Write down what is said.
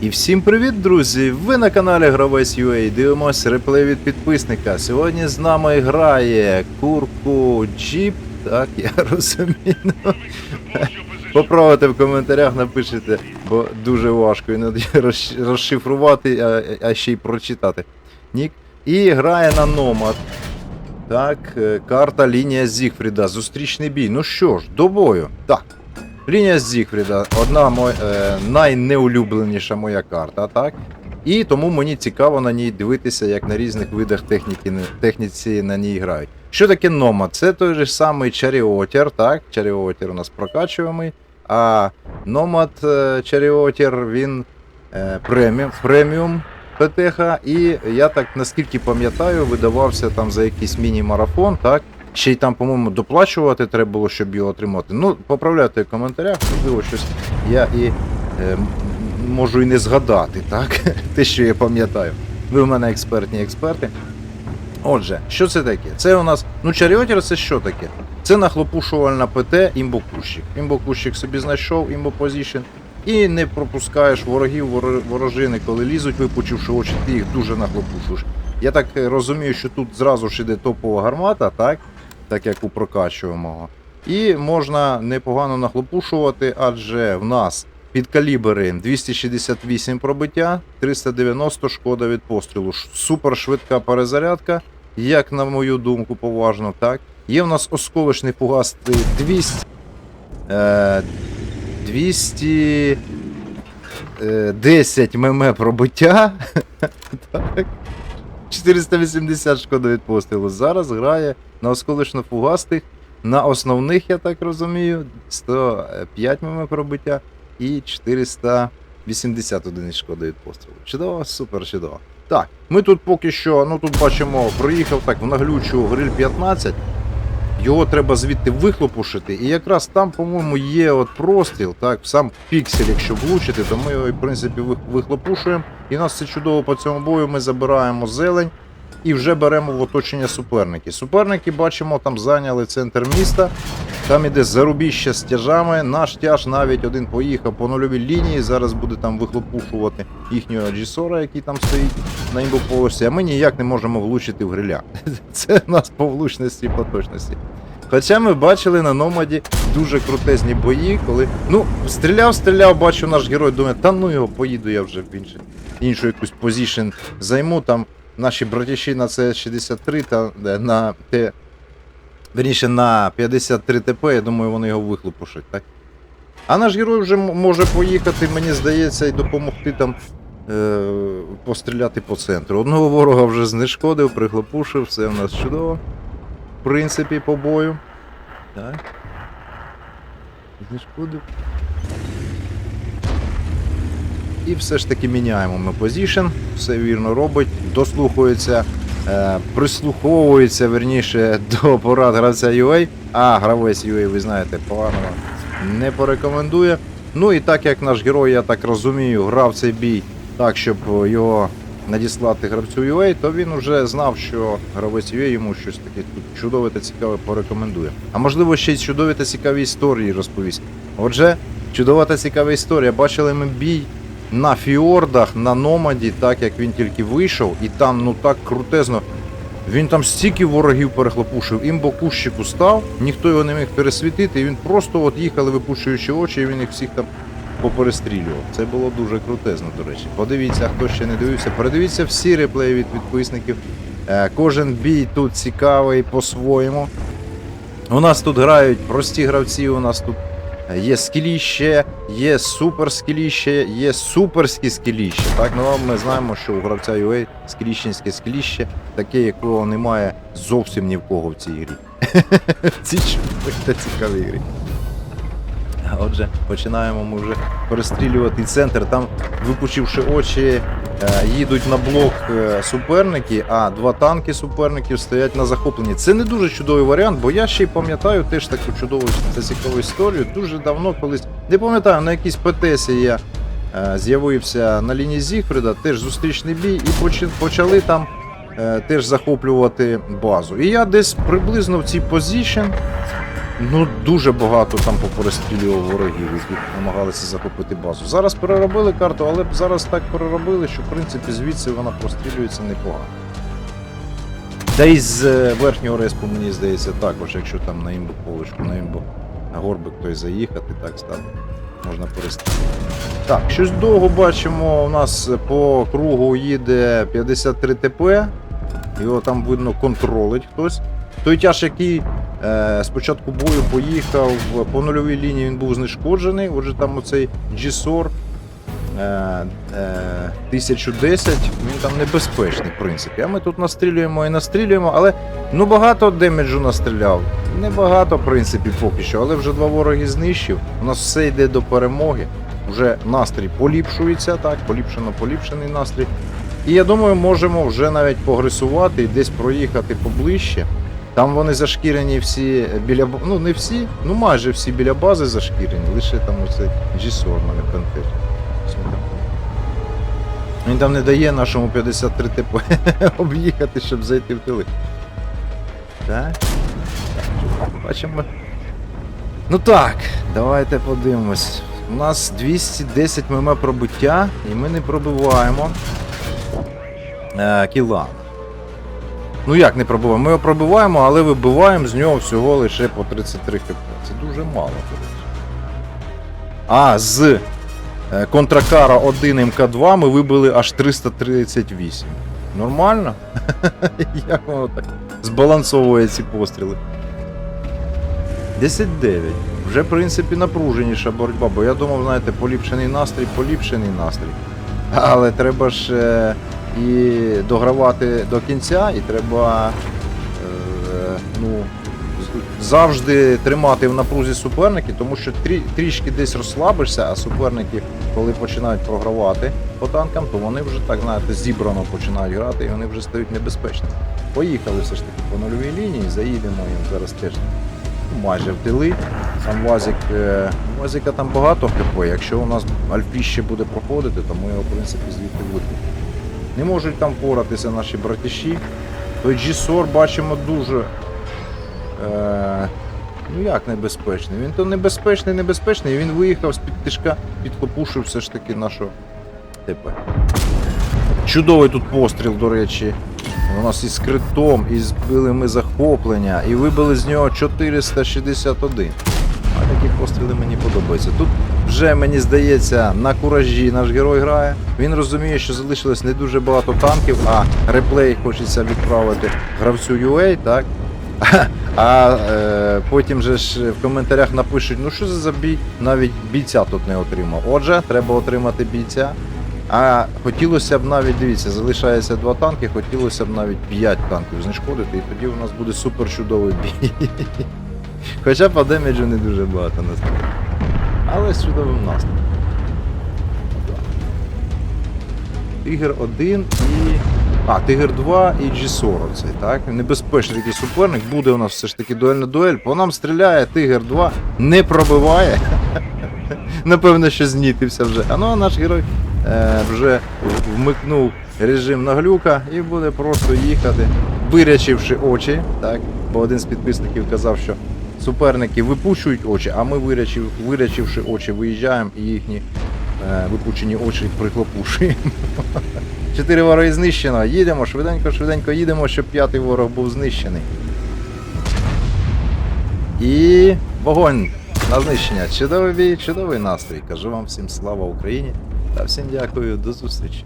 І всім привіт, друзі! Ви на каналі Гравець UA. Дивимось реплей від підписника. Сьогодні з нами грає Курку Джіп. Так, я розумію. Поправите в коментарях, напишете, бо дуже важко іноді розш- розшифрувати, а, а ще й прочитати. Нік. І грає на Номад. Так, е, карта лінія Зігфріда. Зустрічний бій. Ну що ж, до бою. Так. Лінія Зігфріда одна моя, е, найнеулюбленіша моя карта, так? І тому мені цікаво на ній дивитися, як на різних видах техніки, техніці на ній грають. Що таке Номад? Це той же самий Чаріотер, так? Чаріотер у нас прокачуємий, а Номад Чаріотер він е, преміум, преміум ПТХ, і я так наскільки пам'ятаю, видавався там за якийсь міні-марафон, так? Ще й там, по-моєму, доплачувати треба було, щоб його отримати. Ну, поправляйте в коментарях, можливо, щось я і е, можу і не згадати, так? Те, що я пам'ятаю. Ви в мене експертні експерти. Отже, що це таке? Це у нас. Ну, чаріотер це що таке? Це нахлопушувальна ПТ імбокущик. Імбокущик собі знайшов, імбопозішн, і не пропускаєш ворогів, ворожини, коли лізуть, випучивши очі, ти їх дуже нахлопушуєш. Я так е, розумію, що тут зразу ж іде топова гармата, так? Так як у прокачуємого. І можна непогано нахлопушувати, адже в нас підкалібри 268 пробиття, 390 шкода від пострілу. Ш- Супер швидка перезарядка, як на мою думку, поважно, так. Є в нас осколочний фугас 200. Е, 200. е, 10 мм пробиття. так. 480 шкода пострілу. Зараз грає на осколочно-фугастих, на основних, я так розумію, 105 мм пробиття і 480 одиниць шкоди від пострілу. Чудово, супер чудово. Так, ми тут поки що, ну тут бачимо, приїхав так в наглючу гриль 15. Його треба звідти вихлопушити, і якраз там, по-моєму, є от простіл, так, сам піксель, якщо влучити, то ми його, в принципі, вих- вихлопушуємо. І нас це чудово по цьому бою. Ми забираємо зелень і вже беремо в оточення суперники. Суперники, бачимо, там зайняли центр міста. Там іде зарубіще з тяжами. Наш тяж навіть один поїхав по нульовій лінії. Зараз буде там вихлопушувати їхнього G40, який там стоїть на імбополосі, а ми ніяк не можемо влучити в гриля. Це у нас по влучності і по точності. Хоча ми бачили на Номаді дуже крутезні бої, коли. Ну, стріляв, стріляв, бачу наш герой, думає, та ну його поїду я вже в інше, іншу якусь позішн займу. Там наші братіші на С63 та е, на Т. Верніше на 53 ТП, я думаю, вони його вихлопушать, так? А наш герой вже може поїхати, мені здається, і допомогти там е, постріляти по центру. Одного ворога вже знешкодив, прихлопушив, все в нас чудово. В принципі, по бою. Так. Знешкодив. І все ж таки міняємо ми позішн, все вірно робить, дослухається, е, прислуховується верніше до порад гравця UA, а гравець UA, ви знаєте, поганого не порекомендує. Ну і так як наш герой, я так розумію, грав цей бій так, щоб його надіслати гравцю UA, то він вже знав, що гравець UA йому щось таке тут чудове та цікаве порекомендує. А можливо, ще й чудові та цікаві історії розповість. Отже, чудова та цікава історія. Бачили ми бій на фіордах, на Номаді, так як він тільки вийшов, і там ну так крутезно. Він там стільки ворогів перехлопушив, імбокущику став, ніхто його не міг пересвітити, і він просто от їхали, випущуючи очі, і він їх всіх там поперестрілював. Це було дуже крутезно, до речі. Подивіться, хто ще не дивився. Передивіться всі реплеї від підписників. Е, Кожен бій тут цікавий по-своєму. У нас тут грають прості гравці, у нас тут є скіліще, є супер скіліще, є суперські скіліще. Так, ну ми знаємо, що у гравця UA скіліщенське скіліще, таке, якого немає зовсім ні в кого в цій грі. Та цікавій грі. Отже, починаємо ми вже перестрілювати центр. Там, випучивши очі, їдуть на блок е, суперники, а два танки суперників стоять на захопленні. Це не дуже чудовий варіант, бо я ще й пам'ятаю теж таку чудову та цікаву історію. Дуже давно колись. Не пам'ятаю, на якійсь ПТСі я е, з'явився на лінії Зігфрида, теж зустрічний бій, і почали там е, теж захоплювати базу. І я десь приблизно в цій позішн Ну, дуже багато там поперестрілював ворогів, які намагалися захопити базу. Зараз переробили карту, але зараз так переробили, що в принципі звідси вона прострілюється непогано. Та й з е, верхнього респу, мені здається, також, якщо там на імбу полочку, на імбу горбик той заїхати, так стане, можна перестрілювати. Так, щось довго бачимо, у нас по кругу їде 53 ТП, його там видно контролить хтось. Той тяж, який з початку бою поїхав по нульовій лінії, він був знешкоджений. Отже, там оцей GSOR е, е, 1010, він там небезпечний, в принципі. А ми тут настрілюємо і настрілюємо, але ну багато демеджу настріляв. Небагато, в принципі, поки що, але вже два вороги знищив. У нас все йде до перемоги. Вже настрій поліпшується, так, поліпшено, поліпшений настрій. І я думаю, можемо вже навіть погресувати і десь проїхати поближче. Там вони зашкірені всі біля ну не всі, ну майже всі біля бази зашкірені, лише там оцей G-Sor мене бентежить. Він там не дає нашому 53 ТП об'їхати, щоб зайти в тили. Так? Бачимо. Ну так, давайте подивимось. У нас 210 мм пробиття, і ми не пробиваємо е, кілан. Ну як не пробиваємо? Ми його пробиваємо, але вибиваємо з нього всього лише по 33 хп. Це дуже мало. А з е, контракара 1 МК2 ми вибили аж 338. Нормально? Як воно так збалансовує ці постріли? 10-9. Вже, в принципі, напруженіша боротьба, бо я думав, знаєте, поліпшений настрій, поліпшений настрій. Але треба ж е, і догравати до кінця, і треба е, ну, завжди тримати в напрузі суперники, тому що трі, трішки десь розслабишся, а суперники, коли починають програвати по танкам, то вони вже так знаєте зібрано починають грати і вони вже стають небезпечними. Поїхали все ж таки по нульовій лінії, заїдемо їм зараз теж майже в тили. Сам Вазик, е, Вазика там багато хп. Якщо у нас Альфі ще буде проходити, то ми його, в принципі, звідти випустимо. Не можуть там поратися наші братіші. Той G-Sor бачимо дуже. Е, ну як небезпечний? Він то небезпечний, небезпечний, він виїхав з-під тишка, підхопушив все ж таки нашого ТП. Чудовий тут постріл, до речі. У нас із критом, і збили ми захоплення, і вибили з нього 461. А такі постріли мені подобаються. Тут вже мені здається, на куражі наш герой грає. Він розуміє, що залишилось не дуже багато танків, а реплей хочеться відправити гравцю UA, так? А е, потім же ж в коментарях напишуть, ну що за бій, навіть бійця тут не отримав. Отже, треба отримати бійця. А хотілося б навіть, дивіться, залишається два танки, хотілося б навіть 5 танків знешкодити, і тоді у нас буде супер чудовий бій. Хоча по демеджу не дуже багато насправді. Але з чудовим настроєм. Тигр 1 і. А, Тигр 2 і G40 цей, так? Небезпечний такий суперник. Буде у нас все ж таки дуельна дуель. По нам стріляє Тигр 2, не пробиває. Напевно, що знітився вже. А ну а наш герой е, вже вмикнув режим наглюка і буде просто їхати, вирячивши очі. Так? Бо один з підписників казав, що суперники випущують очі, а ми вирячив, вирячивши очі, виїжджаємо і їхні е, випущені очі прихлопушуємо. Чотири вороги знищено. Їдемо, швиденько, швиденько їдемо, щоб п'ятий ворог був знищений. І вогонь на знищення. Чудовий бій, чудовий настрій. Кажу вам всім слава Україні та всім дякую, до зустрічі.